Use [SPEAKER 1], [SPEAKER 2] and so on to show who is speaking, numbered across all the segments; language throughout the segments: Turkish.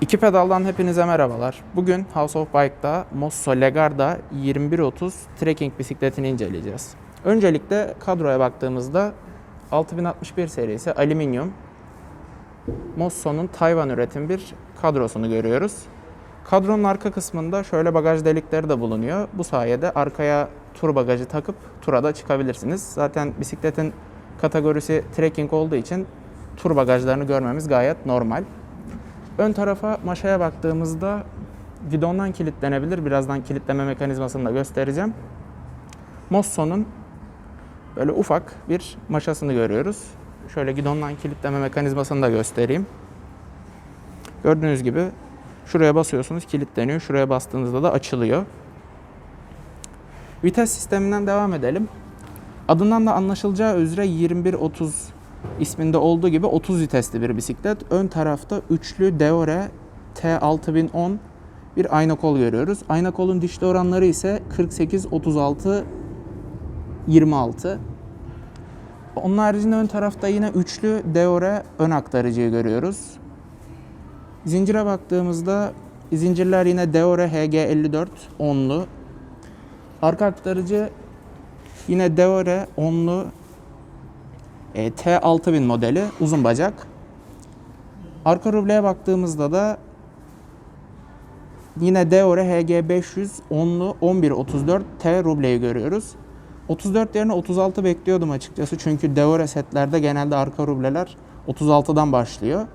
[SPEAKER 1] İki pedaldan hepinize merhabalar. Bugün House of Bike'da Mosso Legarda 2130 trekking bisikletini inceleyeceğiz. Öncelikle kadroya baktığımızda 6061 serisi alüminyum Mosso'nun Tayvan üretim bir kadrosunu görüyoruz. Kadronun arka kısmında şöyle bagaj delikleri de bulunuyor. Bu sayede arkaya tur bagajı takıp tura da çıkabilirsiniz. Zaten bisikletin kategorisi trekking olduğu için tur bagajlarını görmemiz gayet normal. Ön tarafa maşaya baktığımızda gidondan kilitlenebilir. Birazdan kilitleme mekanizmasını da göstereceğim. Mosso'nun böyle ufak bir maşasını görüyoruz. Şöyle gidondan kilitleme mekanizmasını da göstereyim. Gördüğünüz gibi şuraya basıyorsunuz kilitleniyor. Şuraya bastığınızda da açılıyor. Vites sisteminden devam edelim. Adından da anlaşılacağı üzere 2130 isminde olduğu gibi 30 vitesli bir bisiklet. Ön tarafta üçlü Deore T6010 bir ayna kol görüyoruz. Ayna kolun dişli oranları ise 48, 36, 26. Onun haricinde ön tarafta yine üçlü Deore ön aktarıcıyı görüyoruz. Zincire baktığımızda zincirler yine Deore HG54 onlu. Arka aktarıcı yine Deore onlu e, T6000 modeli uzun bacak. Arka rubleye baktığımızda da yine Deore HG500 onlu 1134 T rubleyi görüyoruz. 34 yerine 36 bekliyordum açıkçası çünkü Deore setlerde genelde arka rubleler 36'dan başlıyor.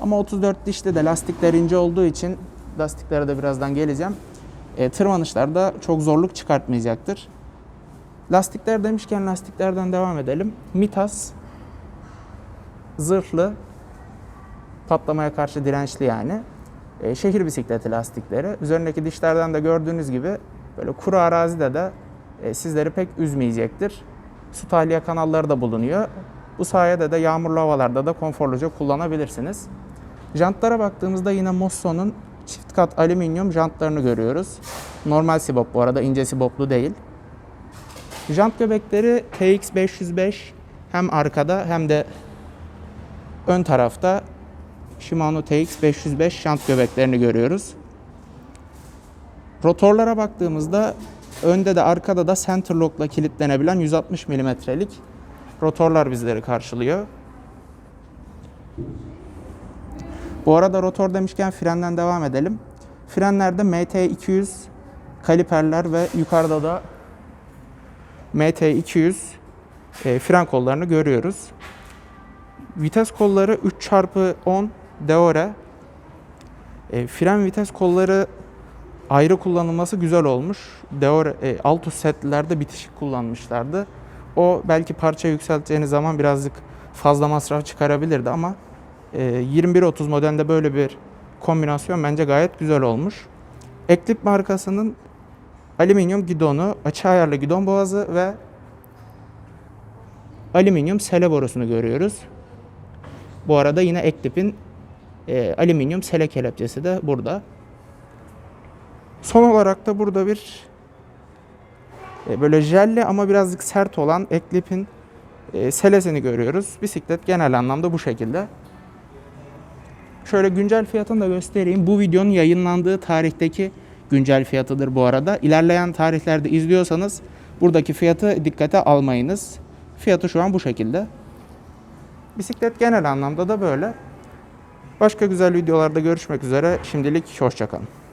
[SPEAKER 1] Ama 34 dişli de lastikler ince olduğu için lastiklere de birazdan geleceğim. E, tırmanışlarda çok zorluk çıkartmayacaktır. Lastikler demişken lastiklerden devam edelim. Mitas zırhlı patlamaya karşı dirençli yani. E, şehir bisikleti lastikleri. Üzerindeki dişlerden de gördüğünüz gibi böyle kuru arazide de e, sizleri pek üzmeyecektir. Su tahliye kanalları da bulunuyor. Bu sayede de yağmurlu havalarda da konforluca kullanabilirsiniz. Jantlara baktığımızda yine Mosso'nun çift kat alüminyum jantlarını görüyoruz. Normal sibop bu arada ince siboplu değil. Jant göbekleri TX505 hem arkada hem de ön tarafta Shimano TX505 jant göbeklerini görüyoruz. Rotorlara baktığımızda önde de arkada da centerlock'la kilitlenebilen 160 mm'lik rotorlar bizleri karşılıyor. Bu arada rotor demişken frenden devam edelim. Frenlerde MT200 kaliperler ve yukarıda da MT200 e, fren kollarını görüyoruz. Vites kolları 3x10 Deore. E, fren vites kolları ayrı kullanılması güzel olmuş. Deore e, Altus setlerde bitişik kullanmışlardı. O belki parça yükselteceğiniz zaman birazcık fazla masraf çıkarabilirdi ama e, 2130 modelde böyle bir kombinasyon bence gayet güzel olmuş. Eklip markasının alüminyum gidonu, açı ayarlı gidon boğazı ve alüminyum sele borusunu görüyoruz. Bu arada yine Eklip'in e, alüminyum sele kelepçesi de burada. Son olarak da burada bir e, böyle jelli ama birazcık sert olan Eklip'in e, selesini görüyoruz. Bisiklet genel anlamda bu şekilde. Şöyle güncel fiyatını da göstereyim. Bu videonun yayınlandığı tarihteki güncel fiyatıdır bu arada. İlerleyen tarihlerde izliyorsanız buradaki fiyatı dikkate almayınız. Fiyatı şu an bu şekilde. Bisiklet genel anlamda da böyle. Başka güzel videolarda görüşmek üzere. Şimdilik hoşçakalın.